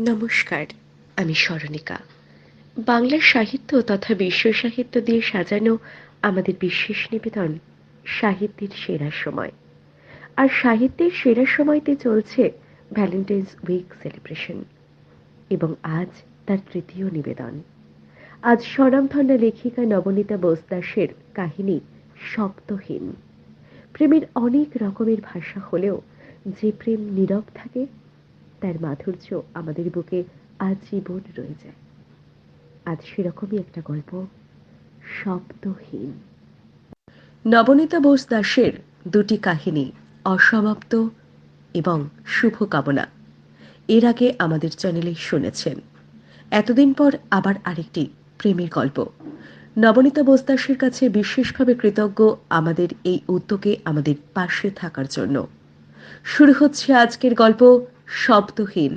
নমস্কার, আমি স্মরণিকা। বাংলা সাহিত্য তথা বিশ্ব সাহিত্য দিয়ে সাজানো আমাদের বিশেষ নিবেদন সাহিত্যের সেরা সময়। আর সাহিত্যের সেরা সময়তে চলছে ভ্যালেন্টাইন্স উইক সেলিব্রেশন এবং আজ তার তৃতীয় নিবেদন। আজ স্বনামধন্য লেখিকা নবনীতা বোস দাসের কাহিনী শব্দহীন প্রেমের অনেক রকমের ভাষা হলেও যে প্রেম নীরব থাকে তার মাধুর্য আমাদের বুকে আজীবন রয়ে যায়। আজ সেরকমই একটা গল্প শব্দহীন নবনীতা বোস দাসের দুটি কাহিনী, অসমাপ্ত এবং শুভকামনা। এর আগে আমাদের চ্যানেলে শুনেছেন। এতদিন পর আবার আরেকটি প্রেমের গল্প। নবনীতা বোস দাসের কাছে বিশেষভাবে কৃতজ্ঞ আমাদের এই উদ্যোগে আমাদের পাশে থাকার জন্য। শুরু হচ্ছে আজকের গল্প শব্দহীন।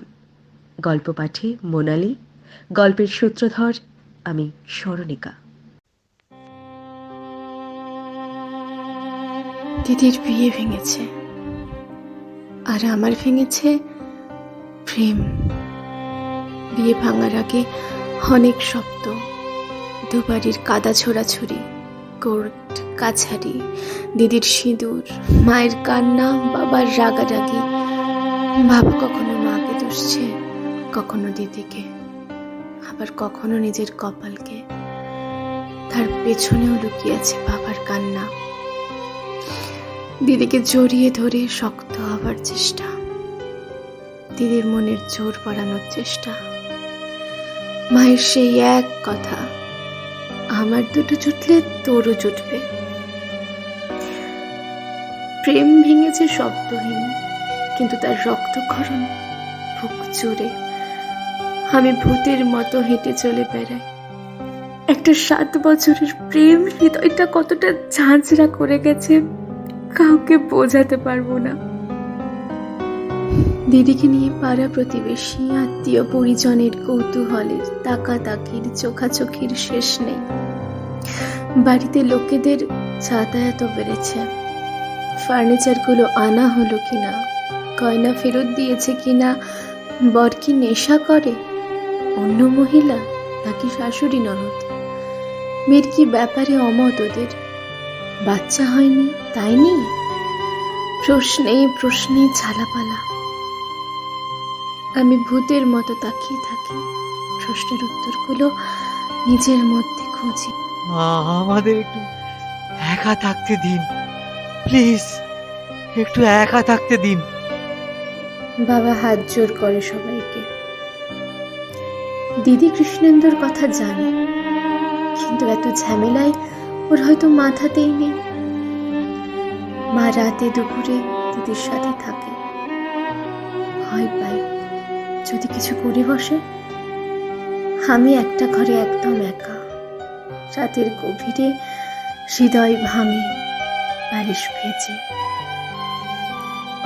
গল্প পাঠে মোনালি, গল্পের সূত্রধর আমি স্মরণিকা দিদির বিয়ে ভেঙেছে। আর আমার ভেঙেছে প্রেম। বিয়ে ভাঙার আগে অনেক শব্দ, দুবারির কাদা ছোড়াছুরি কোর্ট কাছারি, দিদির সিঁদুর, মায়ের কান্না, বাবার রাগারাগি বাবা কখনো মাকে দুষছে, কখনো দিদিকে, আবার কখনো নিজের কপালকে। তার পেছনেও লুকিয়েছে বাবার কান্না। দিদিকে জড়িয়ে ধরে শক্ত হবার চেষ্টা, দিদির মনের জোর বাড়ানোর চেষ্টা। মায়ের সেই এক কথা, আমার দুটো জুটলে তোরও জুটবে। প্রেম ভেঙেছে শব্দহীন কিন্তু তার রক্তক্ষরণ বুক জুড়ে। আমি ভূতের মতো হেঁটে চলে বেড়াই। একটা সাত বছরের প্রেম হৃদয়টা কতটা ঝাঁঝরা করে গেছে, কাউকে বোঝাতে পারব না। দিদিকে নিয়ে পাড়া প্রতিবেশী, আত্মীয় পরিজনের কৌতূহলের তাকাতাকির, চোখাচোখির শেষ নেই। বাড়িতে লোকেদের যাতায়াতও বেড়েছে। ফার্নিচারগুলো আনা হলো কিনা গয়না ফেরত দিয়েছে কিনা? বর কি নেশা করে? অন্য মহিলা নাকি শাশুড়ি ননদ? মেয়ের কি ব্যাপারে অমত ওদের? বাচ্চা হয়নি, তাই নেই? প্রশ্নে প্রশ্নে ঝালাপালা আমি ভূতের মতো তাকিয়ে থাকি। প্রশ্নের উত্তরগুলো নিজের মধ্যে খুঁজি। আমাদের একটু একা থাকতে দিন। প্লিজ, একটু একা থাকতে দিন। বাবা হাত জোর করে সবাইকে। দিদি কৃষ্ণেন্দুর কথা জানে, কিন্তু এত ঝামেলায় ওর হয়তো মাথাতেই নেই। মা রাতে দুপুরে দিদির সাথে থাকে। ভয় পাই যদি কিছু করে বসে। আমি একটা ঘরে একদম একা। রাতের গভীরে হৃদয় ভাঙে, বালিশ ভেজে।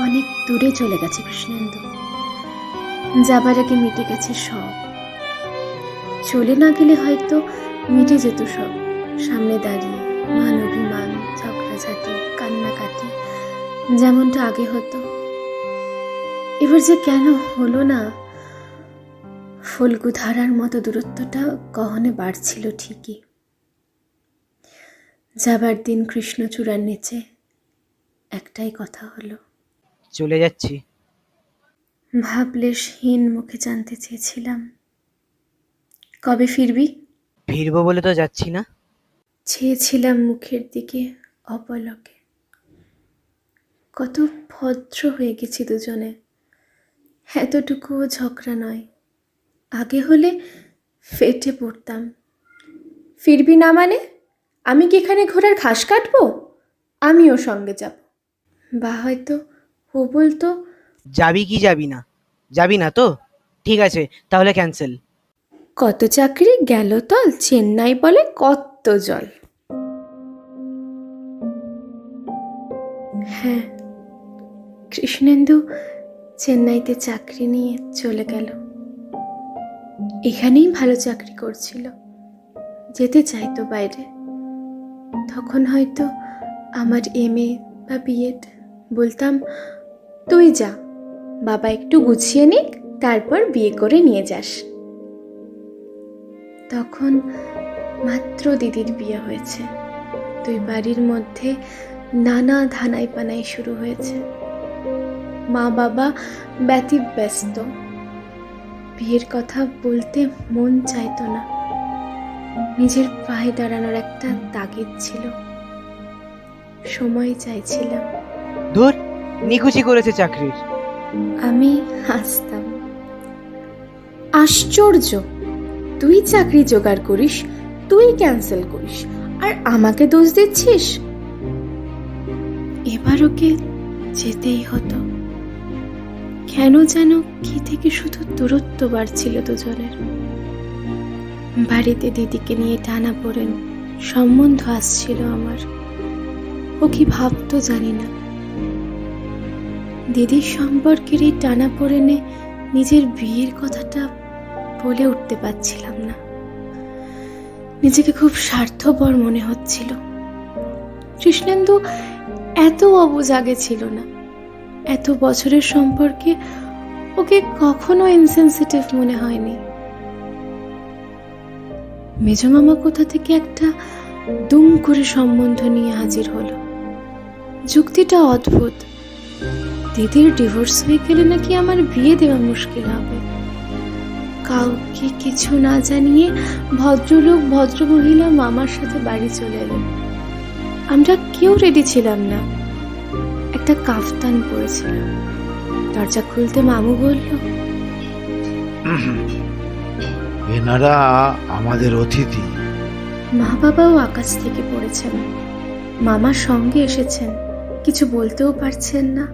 অনেক দূরে চলে গেছে কৃষ্ণেন্দু। যাবার আগে মিটে গেছে সব। চলে না গেলে হয়তো মিটে যেত সব। সামনে দাঁড়িয়ে মান অভিমান, ঝগড়াঝাটি, কান্নাকাটি যেমনটা আগে হতো। এবার যে কেন হলো না? ফল্গু ধারার মতো দূরত্বটা গহনে বাড়ছিল ঠিকই। যাবার দিন কৃষ্ণচূড়ার নিচে একটাই কথা হলো। চলে যাচ্ছি। ভাবলেশহীন মুখে জানতে চেয়েছিলাম। কবে ফিরবি? ফিরবো বলে তো যাচ্ছি না। চেয়েছিলাম মুখের দিকে অপলকে। কত ভদ্র হয়ে গেছি দুজনে। এতটুকুও ঝগড়া নয়। আগে হলে ফেটে পড়তাম। ফিরবি না মানে? আমি কি এখানে ঘোড়ার ঘাস কাটবো? আমিও সঙ্গে যাব। বা হয়তো ও বলতো যাবি কি যাবি না? যাবি না তো? ঠিক আছে তাহলে ক্যান্সেল কত চাকরি গেল তল চেন্নাই বলে কত জল। হ্যাঁ কৃষ্ণেন্দু চেন্নাইতে চাকরি নিয়ে চলে গেল। এখানেই ভালো চাকরি করছিল। যেতে চাইতো বাইরে। তখন হয়তো আমার এম এ বা বিএড বলতাম তুই যা, বাবা একটু গুছিয়ে নিক, তারপর বিয়ে করে নিয়ে যাস। তখন মাত্র দিদির বিয়ে হয়েছে। দুই বাড়ির মধ্যে নানা ধানাই পানাই শুরু হয়েছে। মা বাবা ব্যতিব্যস্ত। বিয়ের কথা বলতে মন চাইতো না। নিজের পায়ে দাঁড়ানোর একটা তাগিদ ছিল। সময় চাইছিলাম। ধর নিকুচি করেছে চাকরির। আমি হাসতাম। আশ্চর্য, তুই চাকরি জোগাড় করিস, তুই ক্যান্সেল করিস, আর আমাকে দোষ দিচ্ছিস? এবার ওকে যেতেই হতো। কেন যেন কি থেকে শুধু দূরত্ব বাড়ছিল দুজনের। বাড়িতে দিদিকে নিয়ে টানা পড়েন, সম্বন্ধ আসছিল আমার। ও কি ভাবতো জানি না। দিদির সম্পর্কের এই টানা পড়েনে নিজের বিয়ের কথাটা বলে উঠতে পারছিলাম না। নিজেকে খুব স্বার্থপর মনে হচ্ছিল। কৃষ্ণেন্দু এত অবুজ ছিল না। এত বছরের সম্পর্কে ওকে কখনো ইনসেনসিটিভ মনে হয়নি। মেজমামা কোথা থেকে একটা দুম করে সম্বন্ধ নিয়ে হাজির হলো। যুক্তিটা অদ্ভুত। দিদির ডিভোর্স হয়ে গেলে নাকি আমার বিয়ে দেওয়া মুশকিল হবে? কাউকে কিছু না জানিয়ে ভদ্রলোক ভদ্র ভদ্রমহিলা মামার সাথে বাড়ি চলে এলেন। আমরা কেউ রেডি ছিলাম না। একটা কাফতান পরেছিলাম। দরজা খুলতে মামু বলল এনারা আমাদের অতিথি। মা বাবাও আকাশ থেকে পড়েছেন। মামার সঙ্গে এসেছেন। কিছু বলতেও পারছেন না।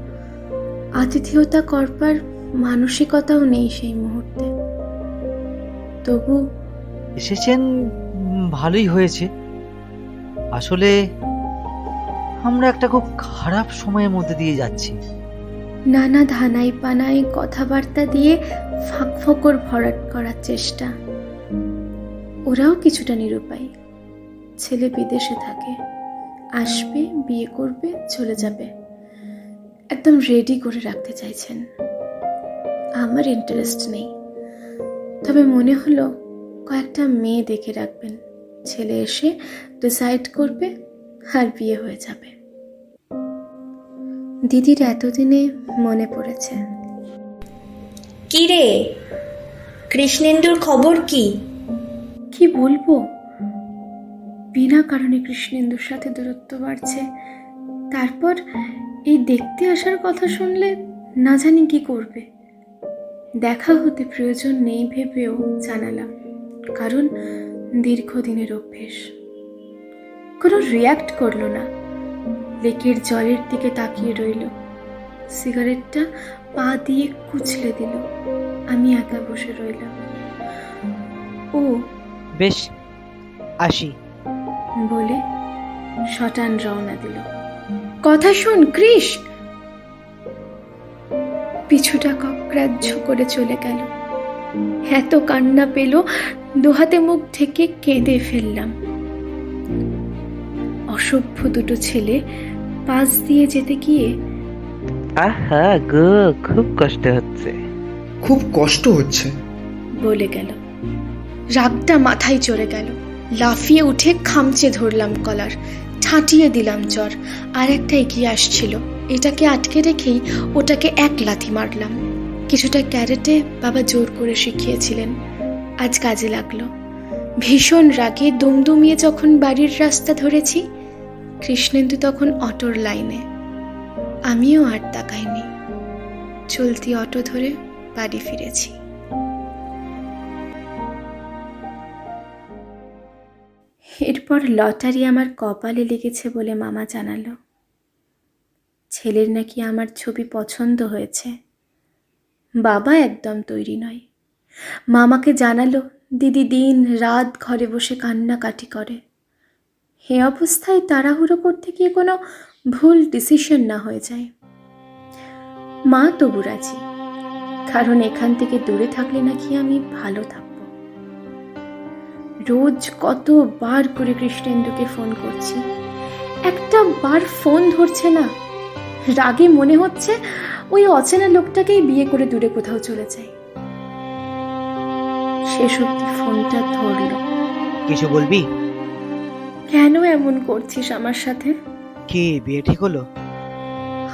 আতিথেয়তা করবার মানসিকতাও নেই সেই মুহূর্তে। তবু এসেছেন ভালোই হয়েছে। আসলে আমরা একটা খুব খারাপ সময়ের মধ্যে দিয়ে যাচ্ছি। নানা ধানাই পানাই কথাবার্তা দিয়ে ফাঁক ফোকর ভরাট করার চেষ্টা। ওরাও কিছুটা নিরুপায়। ছেলে বিদেশে থাকে। আসবে বিয়ে করবে চলে যাবে। একদম রেডি করে রাখতে চাইছেন। আমার ইন্টারেস্ট নেই। তবে মনে হলো কয়েকটা মেয়ে দেখে রাখবেন। ছেলে এসে ডিসাইড করবে আর বিয়ে হয়ে যাবে। দিদির এতদিনে মনে পড়েছে। কি রে কৃষ্ণেন্দুর খবর কি? কি বলব? বিনা কারণে কৃষ্ণেন্দুর সাথে দূরত্ব বাড়ছে। তারপর এই দেখতে আসার কথা শুনলে না জানি কি করবে। দেখা হতে প্রয়োজন নেই ভেবেও জানালাম, কারণ দীর্ঘদিনের অভ্যেস। কোনো রিয়াক্ট করল না। লেকের জলের দিকে তাকিয়ে রইল। সিগারেটটা পা দিয়ে কুচলে দিল। আমি একা বসে রইলাম। ও বেশ, আসি। বলে শটান রওনা দিল। কথা শোন কৃষ! পিছুটা অগ্রাহ্য করে চলে গেল। এত কান্না পেল দুহাতে মুখ থেকে কেঁদে ফেললাম। অসভ্য দুটো ছেলে পাশ দিয়ে যেতে গিয়ে আহা গো খুব কষ্ট হচ্ছে। খুব কষ্ট হচ্ছে। বলে গেল। রাগটা মাথায় চড়ে গেল। লাফিয়ে উঠে খামচে ধরলাম কলার, ঠাঁটিয়ে দিলাম জ্বর, আর একটা এগিয়ে আসছিল। এটাকে আটকে রেখেই ওটাকে এক লাথি মারলাম। কিছুটা ক্যারেটে বাবা জোর করে শিখিয়েছিলেন। আজ কাজে লাগল। ভীষণ রাগে দুমদুমিয়ে যখন বাড়ির রাস্তা ধরেছি, কৃষ্ণেন্দু তখন অটোর লাইনে। আমিও আর তাকাইনি। চলতি অটো ধরে বাড়ি ফিরেছি। এরপর লটারি আমার কপালে লেগেছে বলে মামা জানালো। ছেলের নাকি আমার ছবি পছন্দ হয়েছে। বাবা একদম তৈরি নয়। মামাকে জানালো, দিদি দিন রাত ঘরে বসে কান্নাকাটি করে। এ অবস্থায় তাড়াহুড়ো করতে গিয়ে কোনো ভুল ডিসিশন না হয়ে যায়। মা তবু রাজি। কারণ এখান থেকে দূরে থাকলে নাকি আমি ভালো থাকব রোজ কতবার করে কৃষ্ণেন্দুকে ফোন করছি। একটা বার ফোন ধরছে না। রাগে মনে হচ্ছে ওই অচেনা লোকটাকেই বিয়ে করে দূরে কোথাও চলে যায়। শেষ অব্দি ফোনটা ধরলো। কিছু বলবি? কেন এমন করছিস আমার সাথে? কি বিয়ে ঠিক হলো?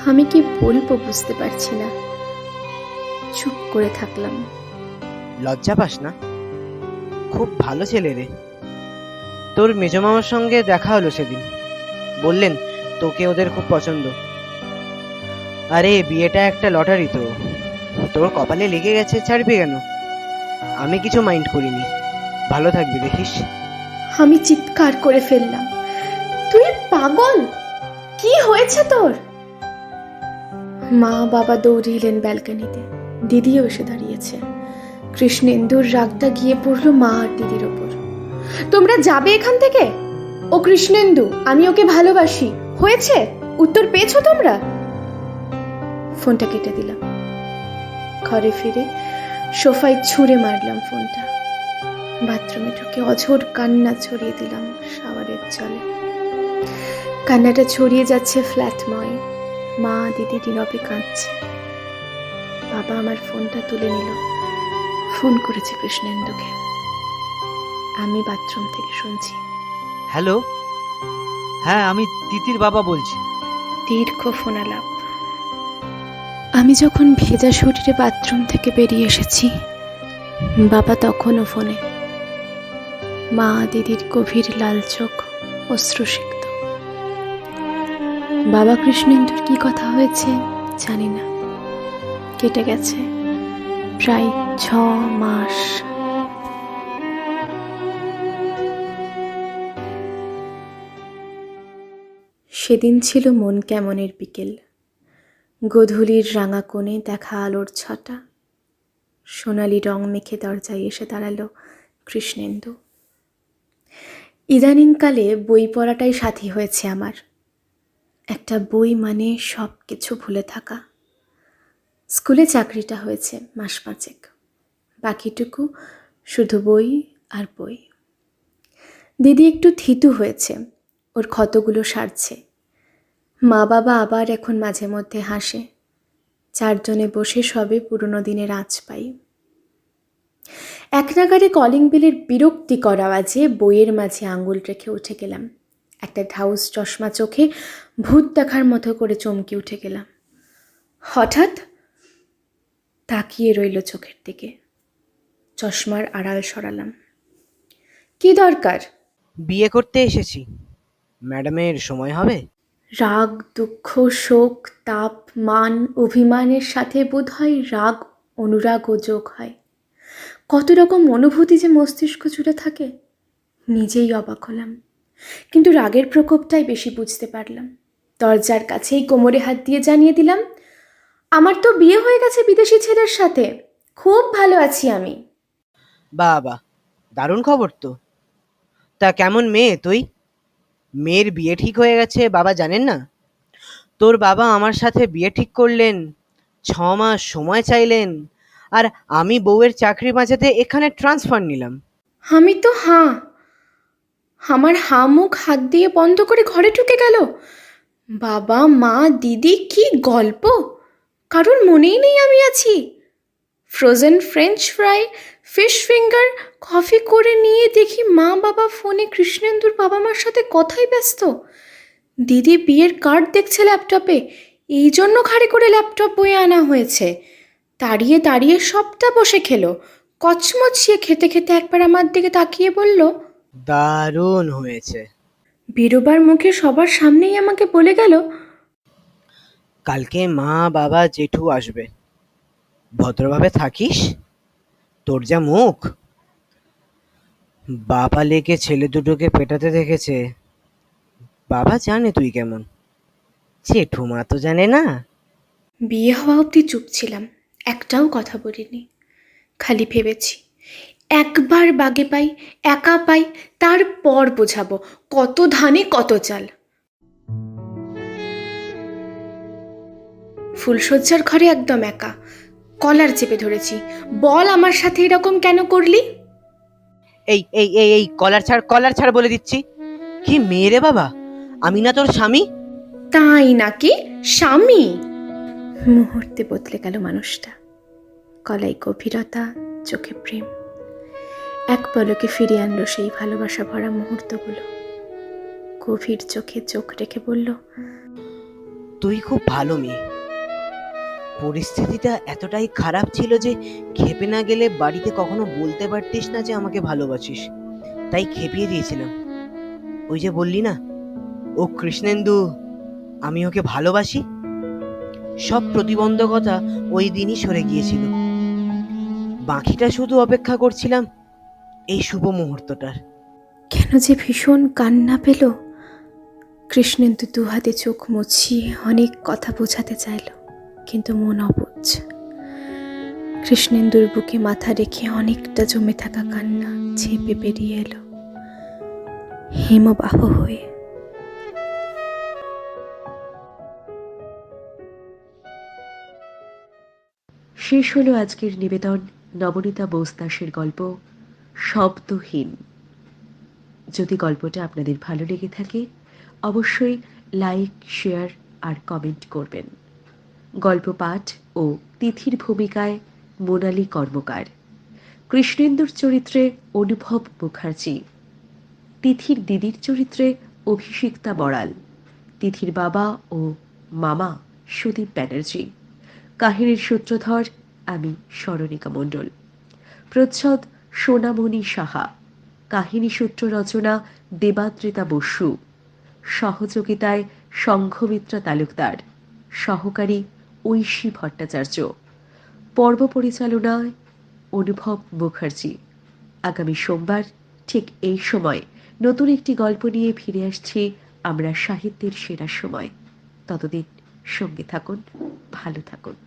আমি কি বলব বুঝতে পারছি না। চুপ করে থাকলাম। লজ্জা পাস না? খুব ভালো ছেলে রে। তোর মেজমামার সঙ্গে দেখা হলো সেদিন। বললেন, তোকে ওদের খুব পছন্দ। আরে, বিয়েটা একটা লটারি তো। তোর কপালে লেগে গেছে, ছাড়বি কেন? আমি কিছু মাইন্ড করিনি। ভালো থাকবি, দেখিস? আমি চিৎকার করে ফেললাম। তুই পাগল? কি হয়েছে তোর? মা বাবা দৌড়ে এলেন ব্যালকনিতে। দিদিও এসে দাঁড়িয়েছে। কৃষ্ণেন্দুর রাগটা গিয়ে পড়ল মা আর দিদির ওপর। তোমরা যাবে এখান থেকে? ও কৃষ্ণেন্দু, আমি ওকে ভালোবাসি। হয়েছে? উত্তর পেয়েছ তোমরা? ফোনটা কেটে দিলাম। ঘরে ফিরে সোফায় ছুঁড়ে মারলাম ফোনটা। বাথরুমে ঢুকে অঝোর কান্না ছড়িয়ে দিলাম শাওয়ারের জলে। কান্নাটা ছড়িয়ে যাচ্ছে ফ্ল্যাটময়। মা দিদি নীরবে কাঁদছে। বাবা আমার ফোনটা তুলে নিল। ফোন করেছে কৃষ্ণেন্দুকে। আমি বাথরুম থেকে শুনছি। হ্যালো? হ্যাঁ আমি তিতির বাবা বলছি। দীর্ঘ ফোনালাপ আমি যখন ভেজা শরীরে বাথরুম থেকে বেরিয়ে এসেছি বাবা তখনও ফোনে। মা দিদির গভীর লাল চোখ অশ্রুসিক্ত। বাবা কৃষ্ণেন্দুর কি কথা হয়েছে জানি না। কেটে গেছে। প্রায় ছ মাস। সেদিন ছিল মন কেমনের বিকেল। গধূলির রাঙা কোণে দেখা আলোর ছটা। সোনালি রং মেখে দরজায় এসে দাঁড়াল কৃষ্ণেন্দু। ইদানিংকালে বই পড়াটাই সাথী হয়েছে আমার। একটা বই মানে সব কিছু ভুলে থাকা। স্কুলে চাকরিটা হয়েছে মাস পাঁচেক। বাকিটুকু শুধু বই আর বই। দিদি একটু থিতু হয়েছে, ওর ক্ষতগুলো সারছে। মা বাবা আবার এখন মাঝে মধ্যে হাসে, চারজনে বসে সবে পুরনো দিনের আঁচ পাই। এক নাগারে কলিং বেলের বিরক্তিকর আওয়াজে বইয়ের মাঝে আঙুল রেখে উঠে গেলাম। একটা ঢাউস চশমা চোখে ভূত দেখার মতো করে চমকে উঠে গেলাম। হঠাৎ তাকিয়ে রইল চোখের দিকে। চশমার আড়াল সরালাম। কি দরকার? বিয়ে করতে এসেছি। ম্যাডামের সময় হবে। রাগ দুঃখ শোক তাপ মান অভিমানের সাথে বোধ হয় রাগ অনুরাগও যোগ হয়। কত রকম অনুভূতি যে মস্তিষ্ক জুড়ে থাকে নিজেই অবাক হলাম। কিন্তু রাগের প্রকোপটাই বেশি বুঝতে পারলাম। দরজার কাছেই কোমরে হাত দিয়ে জানিয়ে দিলাম আমার তো বিয়ে হয়ে গেছে বিদেশি ছেলের সাথে। খুব ভালো আছি আমি। বাবা দারুণ খবর তো। তা কেমন মেয়ে তুই? মেয়ের বিয়ে ঠিক হয়ে গেছে বাবা জানেন না? তোর বাবা আমার সাথে বিয়ে ঠিক করলেন ছ মাস সময় চাইলেন আর আমি বউয়ের চাকরি বাঁচাতে এখানে ট্রান্সফার নিলাম। আমি তো হাঁ আমার হা মুখ হাত দিয়ে বন্ধ করে ঘরে ঢুকে গেল। বাবা মা দিদি কি গল্প? কারোর মনেই নেই আমি আছি। Frozen French fry fish finger coffee করে নিয়ে দেখি মা বাবা ফোনে কৃষ্ণেন্দুর বাবা মার সাথে কথাই ব্যস্ত। দিদি বিয়ের কার্ড দেখছে ল্যাপটপে এই জন্য ঘাড়ে করে ল্যাপটপ বয়ে আনা হয়েছে। দাঁড়িয়ে দাঁড়িয়ে সবটা বসে খেলো কচমচিয়ে খেতে খেতে একবার আমার দিকে তাকিয়ে বলল দারুণ হয়েছে। বেরোবার মুখে সবার সামনেই আমাকে বলে গেল কালকে মা বাবা জেঠু আসবে। ভদ্রভাবে থাকিস? তোর যা মুখ। বাবা লেগে ছেলে দুটোকে পেটাতে দেখেছে। বাবা জানে তুই কেমন। জেঠু মা তো জানে না। বিয়ে হওয়া অবধি চুপ ছিলাম, একটাও কথা বলিনি। খালি ভেবেছি, একবার বাগে পাই, একা পাই, তারপর বোঝাবো কত ধানে কত চাল। ফুলশয্যার ঘরে একদম একা। কলার চেপে ধরেছি। বল আমার সাথে এরকম কেন করলি? এই এই এই এই কলার ছাড় কলার ছাড় বলে দিচ্ছি। কি মেয়ে রে বাবা? আমি না তোর স্বামী? তাই নাকি? স্বামী? মুহূর্তে বদলে গেল মানুষটা। কলাই গভীরতা চোখে প্রেম। এক পলকে ফিরিয়ে আনলো সেই ভালোবাসা ভরা মুহূর্তগুলো। গভীর চোখে চোখ রেখে বলল তুই খুব ভালো মেয়ে। পরিস্থিতিটা এতটাই খারাপ ছিল যে খেপে না গেলে বাড়িতে কখনো বলতে পারতিস না যে আমাকে ভালোবাসিস। তাই খেপিয়ে দিয়েছিলাম। ওই যে বললি না, ও কৃষ্ণেন্দু, আমি ওকে ভালোবাসি? সব প্রতিবন্ধকতা ওই দিনই সরে গিয়েছিল। বাকিটা শুধু অপেক্ষা করছিলাম এই শুভ মুহূর্তটার। কেন যে ভীষণ কান্না পেল। কৃষ্ণেন্দু দু হাতে চোখ মুছিয়ে অনেক কথা বোঝাতে চাইল। কিন্তু মন অবুঝ। কৃষ্ণেন্দুর বুকে মাথা রেখে অনেকটা জমে থাকা কান্না ছেপে বেরিয়ে এলো। হিমবাহ হয়ে। শেষ হলো আজকের নিবেদন নবনীতা বোস দাসের গল্প শব্দহীন। যদি গল্পটা আপনাদের ভালো লেগে থাকে, অবশ্যই লাইক, শেয়ার আর কমেন্ট করবেন। গল্প পাঠ ও তিথির ভূমিকায় মোনালি কর্মকার। কৃষ্ণেন্দুর চরিত্রে অনুভব মুখার্জি। তিথির দিদির চরিত্রে অভিষিক্তা বড়াল। তিথির বাবা ও মামা সুদীপ ব্যানার্জি। কাহিনীর সূত্রধর আমি স্মরণিকা মণ্ডল। প্রচ্ছদ সোনামণি সাহা। কাহিনী সূত্র রচনা দেবাদ্রিতা বসু। সহযোগিতায় সংঘমিত্রা তালুকদার। সহকারী ঐশী ভট্টাচার্য। পর্ব পরিচালনায় অনুভব মুখার্জি। আগামী সোমবার ঠিক এই সময় নতুন একটি গল্প নিয়ে ফিরে আসছি আমরা সাহিত্যের সেরা সময়। ততদিন সঙ্গে থাকুন, ভালো থাকুন।